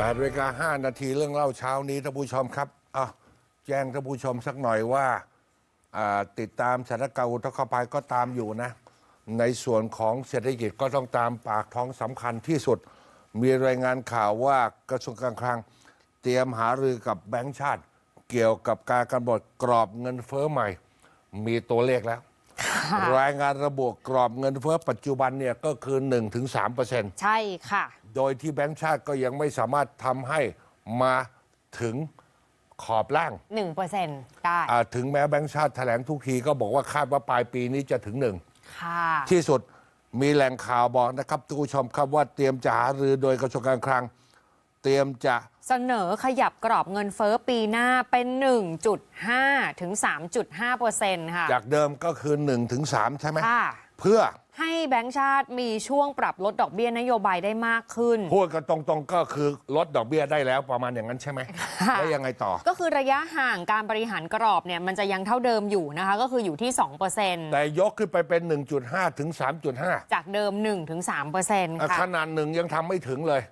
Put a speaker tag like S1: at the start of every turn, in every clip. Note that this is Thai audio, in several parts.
S1: 8เวลา5นาทีเรื่องเล่าเช้านี้ท่านผู้ชมครับอะแจ้งท่านผู้ชมสักหน่อยว่าอ่า ติดตามสถานการณ์อุทกภัยก็ตามอยู่นะ ในส่วนของเศรษฐกิจก็ต้องตามปากท้องสำคัญที่สุด มีรายงานข่าวว่ากระทรวงการคลัง เตรียมหารือกับแบงก์ชาติ เกี่ยวกับการกำหนดกรอบเงินเฟ้อใหม่ มีตัวเลขแล้ว รายงานระบุกรอบเงินเฟ้อปัจจุบันเนี่ยก็คือ 1-3%เปอร์เซ็นต์
S2: ใช่ค่ะ
S1: โดยที่แบงก์ชาติก็ยังไม่สามารถทำให้มาถึงขอบล่าง
S2: 1%ได้
S1: อ่าถึงแม้แบงก์ชาติแถลงทุกทีก็บอกว่าคาดว่าปลายปีนี้จะถึงหนึ่ง
S2: ค่ะ
S1: ที่สุดมีแหล่งข่าวบอกนะครับทุกผู้ชมครับว่าเตรียมจะหารือโดยกระทรวงการคลัง เตรียมจะ
S2: เสนอขยับกรอบเงินเฟ้อปีหน้าเป็น 1.5 ถึง 3.5%ค่ะ
S1: จากเดิมก็คือ1ถึง3ใช่ไหม
S2: ค่ะ
S1: เพื่อ
S2: ให้ แบงก์ชาติมีช่วงปรับลดดอกเบี้ยนโยบายได้มากขึ้น
S1: พูดกันตรงๆก็คือลดดอกเบี้ยได้แล้วประมาณอย่างนั้นใช่ไหม
S2: ค่ะ
S1: แล้วยังไงต่อ
S2: ก็คือระยะห่างการบริหารกรอบเนี่ยมันจะยังเท่าเดิมอยู่นะคะก็คืออยู่ที่ 2%
S1: แต่ยกขึ้นไปเป็น 1.5 ถึง 3.5
S2: จากเดิม1-3%
S1: อะ
S2: ค่ะ
S1: ขนาดหนึ่งยังทำไม่ถึงเลย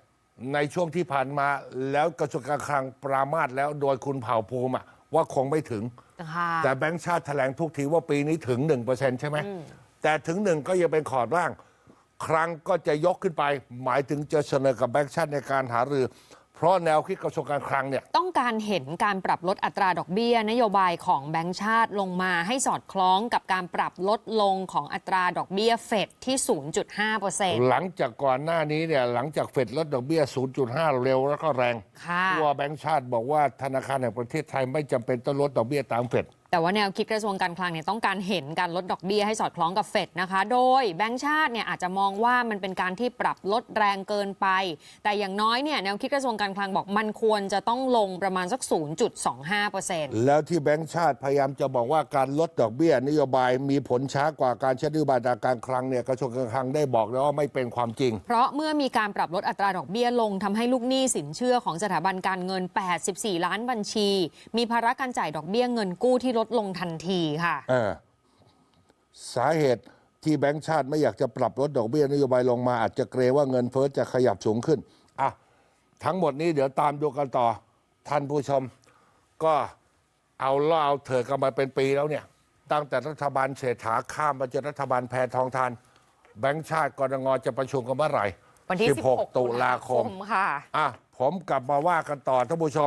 S1: ในช่วงที่ผ่านมาแล้วกระทรวงการคลังปรามาสแล้วโดยคุณเผ่าภูมิอะว่าคงไม่ถึง
S2: ค่ะ
S1: แต่แบงก์ชาติแถลงทุกทีว่าปีนี้ถึง 1%ใช่ไหม แต่ถึงหนึ่งก็ยังเป็นขอดร่าง ครั้งก็จะยกขึ้นไป หมายถึงจะเสนอกับแบงก์ชาติในการหารือ เพราะแนวคิดกระทรวงการคลังเนี่ย
S2: ต้องการเห็นการปรับลดอัตราดอกเบี้ย นโยบายของแบงก์ชาติลงมาให้สอดคล้องกับการปรับลดลงของอัตราดอกเบี้ยเฟดที่ 0.5%
S1: หลังจากก่อนหน้านี้เนี่ยหลังจากเฟดลดดอกเบี้ย 0.5 เร็วแล้วก็แรง
S2: ค่ะ
S1: เพราะว่าแบงก์ชาติบอกว่าธนาคารแห่งประเทศไทยไม่จำเป็นต้องลดดอกเบี้ยตามเฟด
S2: แต่ว่าแนวคิดกระทรวงการคลังเนี่ยต้องการเห็นการลดดอกเบี้ยให้สอดคล้องกับเฟดนะคะ โดยแบงก์ชาติเนี่ยอาจจะมองว่ามันเป็นการที่ปรับลดแรงเกินไป แต่อย่างน้อยเนี่ยแนวคิดกระทรวงการคลังบอกมันควรจะต้องลงประมาณสัก 0.25%
S1: แล้วที่แบงก์ชาติพยายามจะบอกว่าการลดดอกเบี้ยนโยบายมีผลช้ากว่าการใช้นโยบายทางการคลังเนี่ยกระทรวงการคลังได้บอกแล้วว่าไม่เป็นความจริง
S2: เพราะเมื่อมีการปรับลดอัตราดอกเบี้ยลงทำให้ลูกหนี้สินเชื่อของสถาบันการเงิน 84 ล้านบัญชี มีภาระการจ่ายดอกเบี้ยเงินกู้ที่ลดลงทันทีค่ะ
S1: เออสาเหตุที่แบงก์ชาติไม่อยากจะปรับลดดอกเบี้ยนโยบายลงมาอาจจะเกรงว่าเงินเฟ้อจะขยับสูงขึ้นอะทั้งหมดนี้เดี๋ยวตามดูกันต่อ ท่านผู้ชม ก็เอาล่อเอาเถิดกันมาเป็นปีแล้วเนี่ย ตั้งแต่รัฐบาลเศรษฐาข้ามมาจนรัฐบาลแพทองทาน แบงก์ชาติกรงงจะประชุมกันเมื่อไหร่
S2: วันที่16
S1: ตุลาคม
S2: ค่ะ
S1: อะผมกลับมาว่ากันต่อท่านผู้ชม